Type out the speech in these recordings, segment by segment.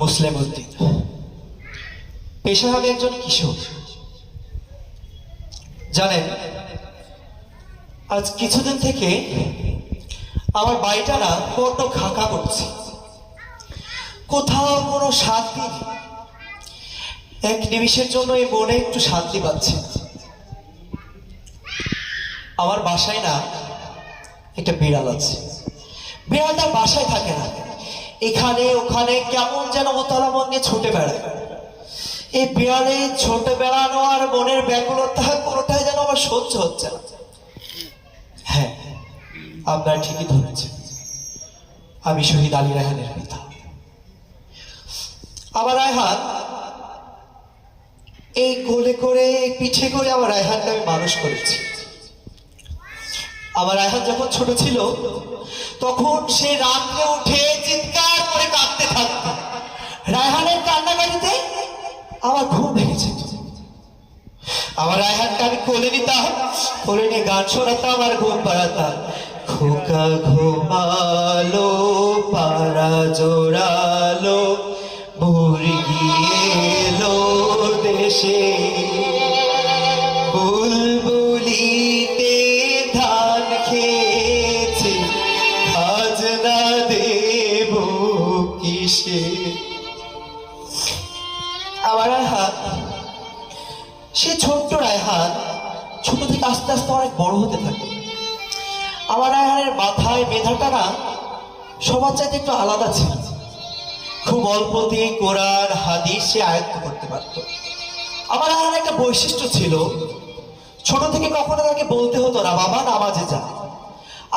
মুসলিম উদ্দিন। পেশা হবে একজন কিশোর জানেন, আজ কিছুদিন থেকে আমার বাড়িটা বড্ড খাকা করছে। কোথাও কোনো শান্তি এক নিমিষের জন্য এই মনে একটু শান্তি পাচ্ছে। আমার বাসায় না একটা বিড়াল আছে। বিড়ালটা বাসায় থাকে না। এখানে, ওখানে কেমন যেন ওতলা মন ছুটে বেড়ায়। এই বিড়ালে ছোট বেড়ানো আর মনের ব্যাকুলতা কোনোটাই যেন আমার সহ্য হচ্ছে না। হ্যাঁ আপনার ঠিকই ধরেছেন। আমি শহীদ আলী রায়হানের পিতা। আমার রায়হান, এই কোলে করে পিঠে করে আমার রায়হানকে আমি মানুষ করেছি। আমার রায়হান যখন ছোট ছিল, তখন সে রাত্রে উঠে চিৎকার রায়হানের কান্নাকাটিতে আমার ঘুম ভেঙে যেত আমার রায়হানকে আমি কোলে নিতাম, কোলে নিয়ে গান শোনাতাম আর ঘুম পাড়াতাম। খোকা ঘুমালো, পাড়া জোড়ালো মুরগি এলো দেশে। বুলবুলিতে রায়হানের মাথায় মেধাটা না, সবার চাইতে একটু আলাদা ছিল। খুব অল্পতে কোরআন, হাদিস সে আয়ত্ত করতে পারত। আমার রায়হান একটা বৈশিষ্ট্য ছিল, ছোট থেকে কখনো তাকে বলতে হতো না, বাবা, নামাজে যা।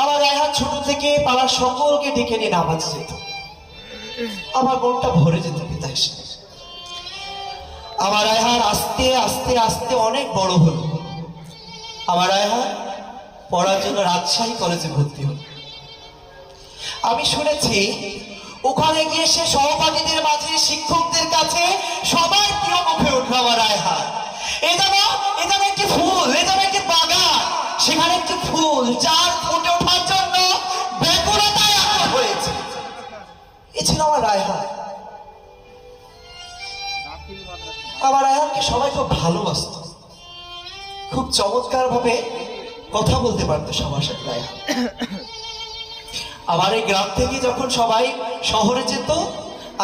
আমার রায়হান ছোট থেকে পাড়ার সকলকে ডেকে নিয়ে নামাজে যেত। আমার মনটা ভরে যেত পিতা হিসেবে আমার রায়হান আস্তে আস্তে আস্তে অনেক বড় হলো। আমার রায়হান পড়ার জন্য রাজশাহী কলেজে ভর্তি হলো। আমি শুনেছি, ওখানে গিয়ে সে সহপাঠীদের মাঝে শিক্ষকদের কাছে সবাই প্রিয় মুখে উঠল আমার রায়হান এ যেন এ যেন একটি ফুল, এ যেন একটি বাগান। সেখানে একটি ফুল, যার ফুটে ওঠার জন্য ব্যাকুলতায় আকুল হয়েছে। এ ছিল আমার রায়হান আমার আয়ানকে সবাই খুব ভালোবাসত। খুব চমৎকার ভাবে কথা বলতে পারতো সবার সাথে রায়হান আমার এই গ্রাম থেকে যখন সবাই শহরে যেত,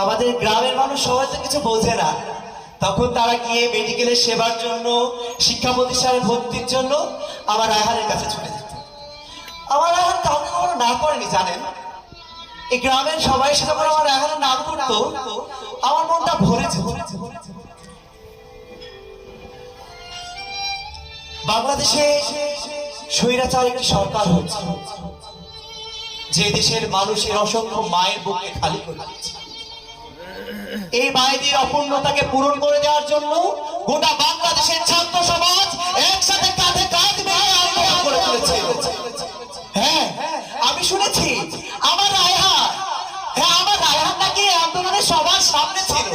আমাদের গ্রামের মানুষ সবাই তো কিছু বোঝে না। তখন তারা গিয়ে মেডিকেলের সেবার জন্য, শিক্ষা প্রতিষ্ঠানে ভর্তির জন্য আমার রায়হানের কাছে ছুটে যেত। আমার রায়হান কাউকে কখনো না করেনি জানেন? এই গ্রামের সবাই সাথে যখন আমার রায়হানের নাম করতো, আমার মনটা ভরে বাংলাদেশে স্বৈরাচার একটি সরকার হচ্ছে যে দেশের মানুষের অসংখ্য মায়ের বুকে খালি করে দিচ্ছে এই মায়েদের অপূর্ণতাকে পূরণ করে দেওয়ার জন্য গোটা বাংলাদেশের ছাত্র সমাজ একসাথে কাঁধে কাঁধ মিলিয়ে আন্দোলন করে তুলেছে। হ্যাঁ আমি শুনেছি, আমার রায়হান হ্যাঁ আমার রায়হান নাকি এই আন্দোলনের সবার সামনে ছিল।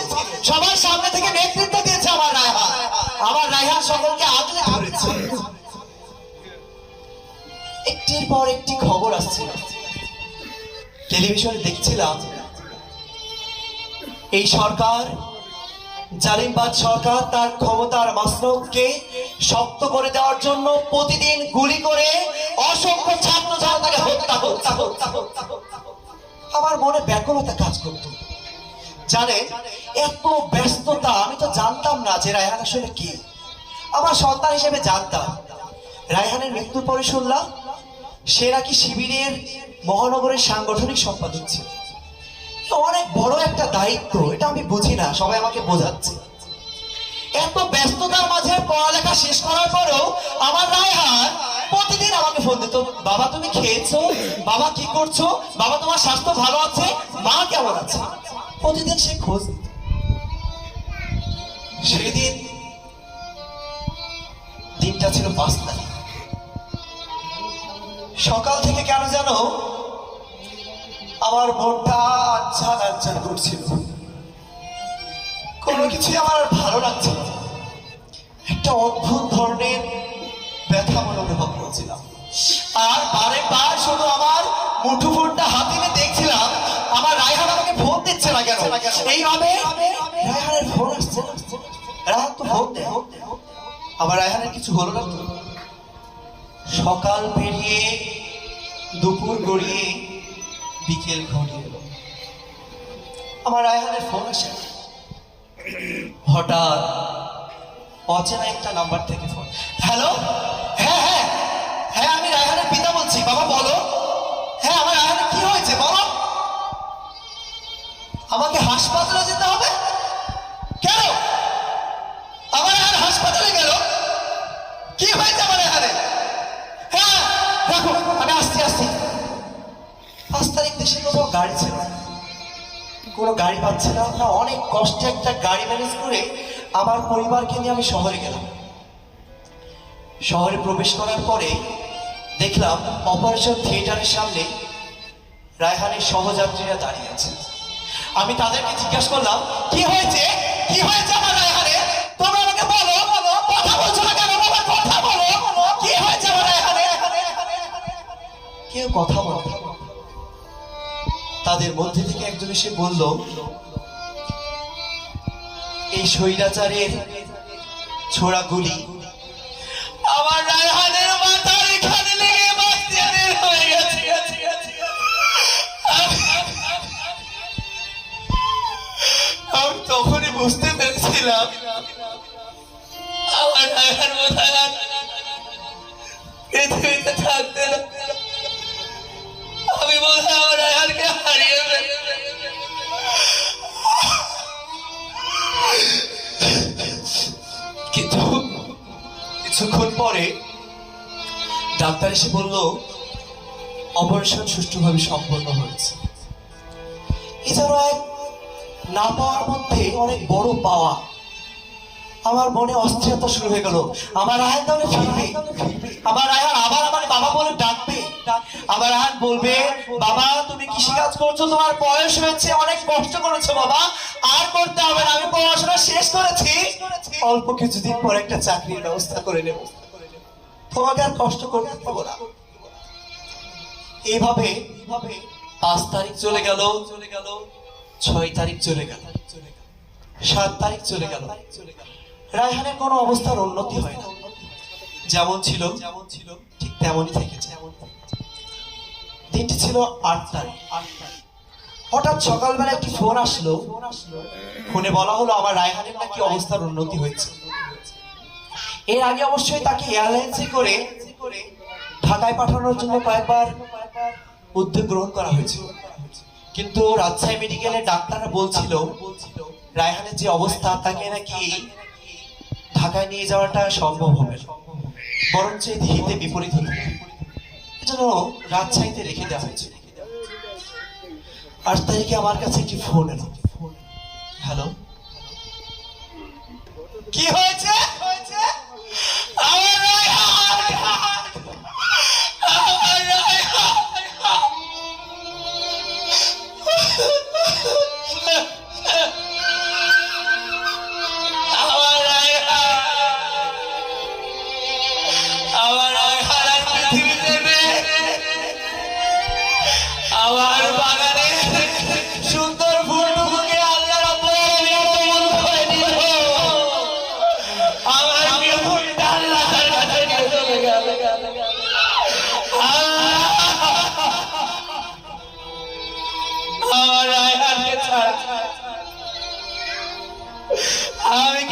সবার সামনে থেকে নেতৃত্ব দিয়েছে আমার রায়হান। আমার রায়হান সকলকে আগলে ধরেছে। একটির পর একটি খবর আসছিল। টেলিভিশনে দেখছিলাম, এই সরকার, জালিমবাদ সরকার তার ক্ষমতার মাসনবকে শক্ত করে দেওয়ার জন্য প্রতিদিন গুলি করে অসংখ্য ছাত্র হত্যা হত্যা হত্যা হত্যা। আমার মনে ব্যাকুলতা কাজ করত। জানে এত ব্যস্ততা, আমি তো জানতাম না যে রায়হান আসলে কি। আমার সন্তান হিসেবে জানতাম। রায়হানের মৃত্যুর পরে শুনলাম সে নাকি শিবিরের মহানগরের সাংগঠনিক সম্পাদক ছিল? অনেক বড় একটা দায়িত্ব, এটা আমি বুঝি না, সবাই আমাকে বোঝাচ্ছে। এত ব্যস্ততার মাঝে পড়ালেখা শেষ করার পরেও আমার রায়হান প্রতিদিন আমাকে ফোন দিত, বাবা, তুমি খেয়েছো? বাবা, কি করছ? বাবা, তোমার স্বাস্থ্য ভালো আছে? মা কেমন আছে? প্রতিদিন সে খোঁজ দিত সেদিন দিনটা ছিল পাঁচ তারিখ। সকাল থেকে কেন যেন আমার মনটা আচ্ছান আচ্ছান করছিল। কোনো কিছুই আমার আর ভালো লাগছিল। একটা অদ্ভুত ধরনের ব্যথা মনে অনুভব করছিলাম। আর বারে বার শুধু আমার মুঠু মুঠোফোনটা হাতে নিয়ে দেখছিলাম, আমার রায়হান আমাকে ফোন দিচ্ছে না কেন? এইভাবে রায়হানের ফোন আসছে রায়হান তো ফোন দেয়। আবার রায়হানের কিছু হলো না তো? সকাল পেরিয়ে দুপুর গড়িয়ে বিকেল এলো। আমার রায়হানের ফোন আসে। হঠাৎ অচেনা একটা নাম্বার থেকে ফোন হ্যালো হ্যাঁ হ্যাঁ। হ্যাঁ আমি রায়হানের পিতা বলছি। বাবা, বলো। হ্যাঁ আমার রায়হানের কি হয়েছে? বলো। আমাকে হাসপাতালে যেতে গাড়ি ছিল। কোনো গাড়ি পাচ্ছিলাম না। অনেক কষ্টে একটা গাড়ি ম্যানেজ করে আমার পরিবারকে নিয়ে আমি শহরে গেলাম। শহরে প্রবেশ করার পরে দেখলাম অপারেশন থিয়েটারের সামনে রায়হানের সহযাত্রীরা দাঁড়িয়ে আছে। আমি তাদেরকে জিজ্ঞাসা করলাম, কি হয়েছে? কি হয়েছে আমার রায়হানে তোমরা আমাকে বলো। কথা বলছো না কেন? কথা বলো। কি হয়েছে আমার রায়হানে কেউ কথা বলে। তাদের মধ্যে থেকে একজন এসে বলল, এই স্বৈরাচারের ছোড়া গুলি আমার রায়হানের মাথার এখানে লেগে বাস্তিয়ানের হয়ে গেছে। আমি তখনই বুঝতে পেরেছিলাম, আমার রায়হান আর পৃথিবীতে থাকতে না। কিন্তু কিছুক্ষণ পরে ডাক্তার এসে বলল, অপারেশন সুষ্ঠুভাবে সম্পন্ন হয়েছে। এছাড়া এক না পাওয়ার মধ্যে অনেক বড় পাওয়া। আমার মনে অস্থিরতা শুরু হয়ে গেল। আমার রায়হান তাহলে ফিরবে। আমার রায়হান আবার আমার বাবা বলে ডাকবে। আমার রায়হান বলবে, বাবা, তুমি কৃষি কাজ করছ, তোমার বয়স হয়েছে, অনেক কষ্ট করেছ বাবা। আর করতে হবে আমি পড়াশোনা শেষ করেছি। অল্প কিছুদিন পর একটা চাকরির ব্যবস্থা করে নেব। তোমাকে আর কষ্ট করতে পারব না। এইভাবে পাঁচ তারিখ চলে গেল চলে গেল ছয় তারিখ চলে গেল, সাত তারিখ চলে গেল। রায়হানের কোনো অবস্থার উন্নতি হয় না। যেমন ছিল যেমন ছিল ঠিক তেমনই থেকেছে। দিনটি ছিল আট তারিখ। হঠাৎ সকালবেলা একটি ফোন আসলো। ফোনে বলা হলো আমার রায়হানের নাকি অবস্থার উন্নতি হয়েছে? এর আগে অবশ্যই তাকে এয়ারলাইন্সে করে ঢাকায় পাঠানোর জন্য কয়েকবার উদ্যোগ গ্রহণ করা হয়েছিল কিন্তু রাজশাহী মেডিকেলের ডাক্তাররা বলছিল রায়হানের যে অবস্থা তাকে নাকি ঢাকায় নিয়ে যাওয়াটা সম্ভব হবে। বরঞ্চ এতে হিতে বিপরীত হতে যেন রাজশাহীতে রেখে দেওয়া হয়েছে। আট তারিখে আমার কাছে একটি ফোন এলো। হ্যালো? কি হয়েছে? আমি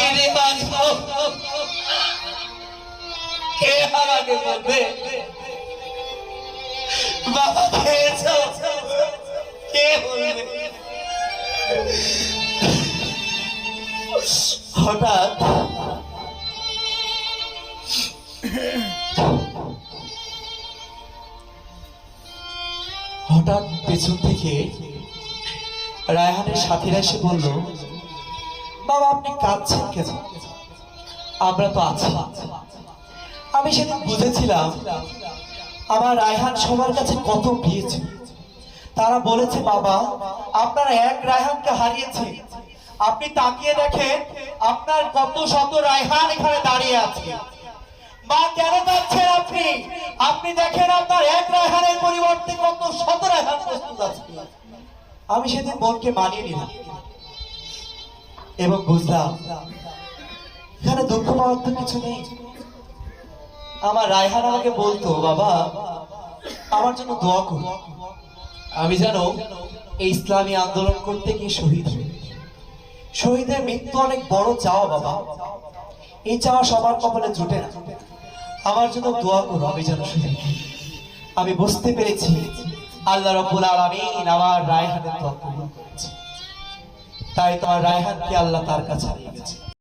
কি বলবে? হঠাৎ হঠাৎ পেছন থেকে রায়হানের সাথীরা এসে বলল বাবা আপনি কাঁদছেন কেন? আমরা তো আছি। আমি সেদিন বুঝেছিলাম, আমার রায়হান সবার কাছে কত পেয়েছে। তারা বলেছে, বাবা, আপনার এক রায়হানকে হারিয়েছে। আপনি তাকিয়ে দেখেন, আপনার কত শত রায়হান এখানে দাঁড়িয়ে আছে। মা, কেন যাচ্ছেন আপনি? আপনি দেখেন আপনার এক রায়হানের পরিবর্তে কত শত রায়হান প্রস্তুত আছে। আমি সেদিন মনকে মানিয়ে নিলাম। এবং বুঝলাম, এখানে দুঃখ পাওয়ার তো কিছু নেই। আমার রায়হান আমাকে বলতো, বাবা, আমার জন্য দোয়া করো। আমি যেন এই ইসলামী আন্দোলন করতে গিয়ে শহীদ শহীদের মৃত্যু অনেক বড় চাওয়া, বাবা। এই চাওয়া সবার কপালে জুটে না। আমার জন্য দোয়া করো, আমি যেন শহীদ আমি বুঝতে পেরেছি, আল্লাহ রব্বুল আলামিন আমার রায়হানের দোয়া করেছে তাই তোমার রায়হানকে আল্লাহ তার কাছে হারিয়ে গেছে।